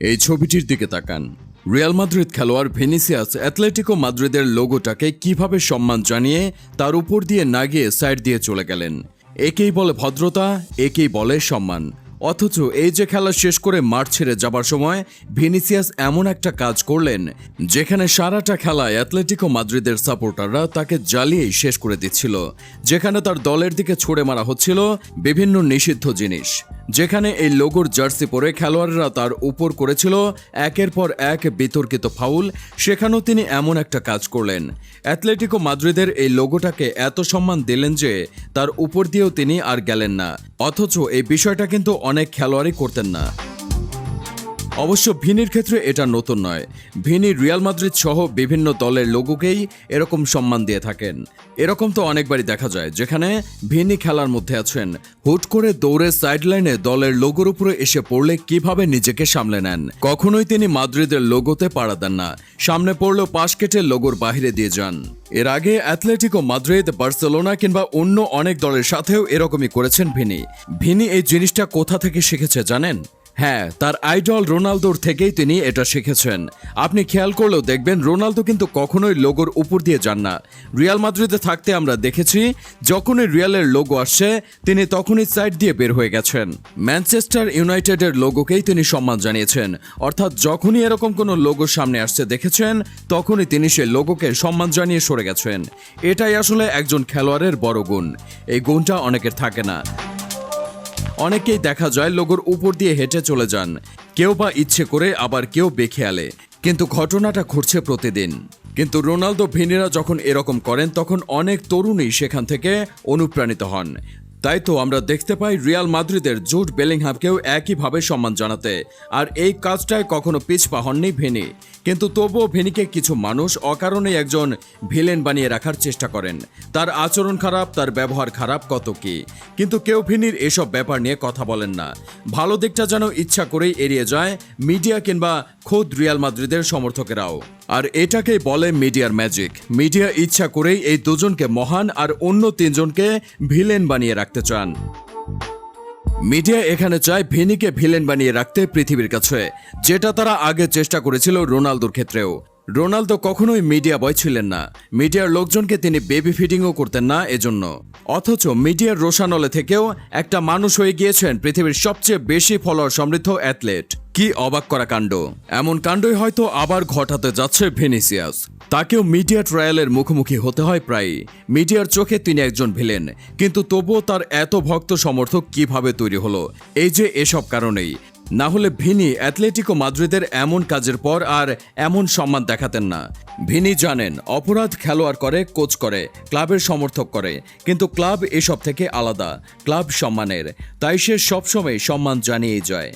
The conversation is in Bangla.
এই ছবিটির দিকে তাকান। রিয়াল মাদ্রিদ খেলোয়াড় ভেনিসিয়াস অ্যাথলেটিকো মাদ্রিদের লোগোটাকে কীভাবে সম্মান জানিয়ে তার উপর দিয়ে না গিয়ে সাইড দিয়ে চলে গেলেন। একেই বলে ভদ্রতা, একেই বলে সম্মান। অথচ এই যে খেলা শেষ করে মাঠ ছেড়ে যাবার সময় ভিনিসিয়াস এমন একটা কাজ করলেন, যেখানে সারাটা খেলায় অ্যাথলেটিকো মাদ্রিদের সাপোর্টাররা তাকে জ্বালিয়েই শেষ করে দিচ্ছিল, যেখানে তার দলের দিকে ছুড়ে মারা হচ্ছিল বিভিন্ন নিষিদ্ধ জিনিস। যেখানে এই লোগোর জার্সি পরে খেলোয়াড়রা তার উপর করেছিল একের পর এক বিতর্কিত ফাউল, সেখানেও তিনি এমন একটা কাজ করলেন। অ্যাথলেটিকো মাদ্রিদের এই লোগোটাকে এত সম্মান দিলেন যে তার উপর দিয়েও তিনি আর গেলেন না। অথচ এই বিষয়টা কিন্তু অনেক খেলোয়াড়ই করতেন না। অবশ্য ভিনির ক্ষেত্রে এটা নতুন নয়। ভিনি রিয়াল মাদ্রিদ সহ বিভিন্ন দলের লোগোকেই এরকম সম্মান দিয়ে থাকেন। এরকম তো অনেকবারই দেখা যায়, যেখানে ভিনি খেলার মধ্যে আছেন। হুট করে দৌড়ে সাইডলাইনে দলের লোগোর উপরে এসে পড়লে কীভাবে নিজেকে সামলে নেন? কখনোই তিনি মাদ্রিদের লোগোতে পাড়া দেন না। সামনে পড়লেও পাশ কেটে লোগোর বাহিরে দিয়ে যান। এর আগে অ্যাথলেটিকো মাদ্রিদ, বার্সেলোনা কিংবা অন্য অনেক দলের সাথেও এরকমই করেছেন ভিনি। ভিনি এই জিনিসটা কোথা থেকে শিখেছে জানেন? হ্যাঁ তার আইডল রোনালদোর থেকেই তিনি এটা শিখেছেন। আপনি খেয়াল করলেও দেখবেন রোনালদো কিন্তু কখনোই লোগোর উপর দিয়ে যান না। রিয়াল মাদ্রিদে থাকতে আমরা দেখেছি, যখনই রিয়ালের লোগো আসছে তিনি তখনই সাইড দিয়ে বের হয়ে গেছেন। ম্যানচেস্টার ইউনাইটেডের লোগোকেই তিনি সম্মান জানিয়েছেন। অর্থাৎ যখনই এরকম কোনো লোগো সামনে আসছে দেখেছেন, তখনই তিনি সে লোগোকে সম্মান জানিয়ে সরে গেছেন। এটাই আসলে একজন খেলোয়াড়ের বড় গুণ। এই গুণটা অনেকের থাকে না। অনেকেই দেখা যায় লোগোর উপর দিয়ে হেঁটে চলে যান। কেউ বা ইচ্ছে করে, আবার কেউ বেখেয়ালে। কিন্তু ঘটনাটা ঘটছে প্রতিদিন। কিন্তু রোনালদো ভিনিরা যখন এরকম করেন, তখন অনেক তরুণী সেখান থেকে অনুপ্রাণিত হন। তাই তো আমরা দেখতে পাই রিয়াল মাদ্রিদের জুট বেলিংহামকেও একইভাবে সম্মান জানাতে। আর এই কাজটায় কখনো পিছপা হননি ভেনি। কিন্তু তবুও ভেনিকে কিছু মানুষ অকারণে একজন ভিলেন বানিয়ে রাখার চেষ্টা করেন। তার আচরণ খারাপ, তার ব্যবহার খারাপ, কত কি? কিন্তু কেউ ভিনির এসব ব্যাপার নিয়ে কথা বলেন না। ভালো দিকটা যেন ইচ্ছা করেই এড়িয়ে যায় মিডিয়া কিংবা খোদ রিয়াল মাদ্রিদের সমর্থকেরাও। আর এটাকেই বলে মিডিয়ার ম্যাজিক। মিডিয়া ইচ্ছা করেই এই দুজনকে মহান আর অন্য তিনজনকে ভিলেন বানিয়ে রাখতে চান। মিডিয়া এখানে চায় ভিনিকে ভিলেন বানিয়ে রাখতে পৃথিবীর কাছে, যেটা তারা আগে চেষ্টা করেছিল রোনালদোর ক্ষেত্রেও। রোনালদো কখনোই মিডিয়া বয় ছিলেন না। মিডিয়ার লোকজনকে তিনি বেবি ফিডিংও করতেন না এজন্য। অথচ মিডিয়ার রোশানলে থেকেও একটা মানুষ হয়ে গিয়েছেন পৃথিবীর সবচেয়ে বেশি ফলোয়ার সমৃদ্ধ অ্যাথলেট কি অবাক করা কাণ্ড। এমন কাণ্ডই হয়তো আবার ঘটাতে যাচ্ছে ভেনিসিয়াস। তাকেও মিডিয়া ট্রায়ালের মুখোমুখি হতে হয় প্রায় মিডিয়ার চোখে তিনি একজন ভিলেন কিন্তু তবুও তার এত ভক্ত সমর্থক কীভাবে তৈরি হলো? এই যে এসব কারণেই। না হলে ভিনি অ্যাথলেটিকো মাদ্রিদের এমন কাজের পর আর এমন সম্মান দেখাতেন না। ভিনি জানেন, অপরাধ খেলোয়াড় করে, কোচ করে, ক্লাবের সমর্থক করে। কিন্তু ক্লাব এসব থেকে আলাদা, ক্লাব সম্মানের। তাই সে সবসময় সম্মান জানিয়েই যায়।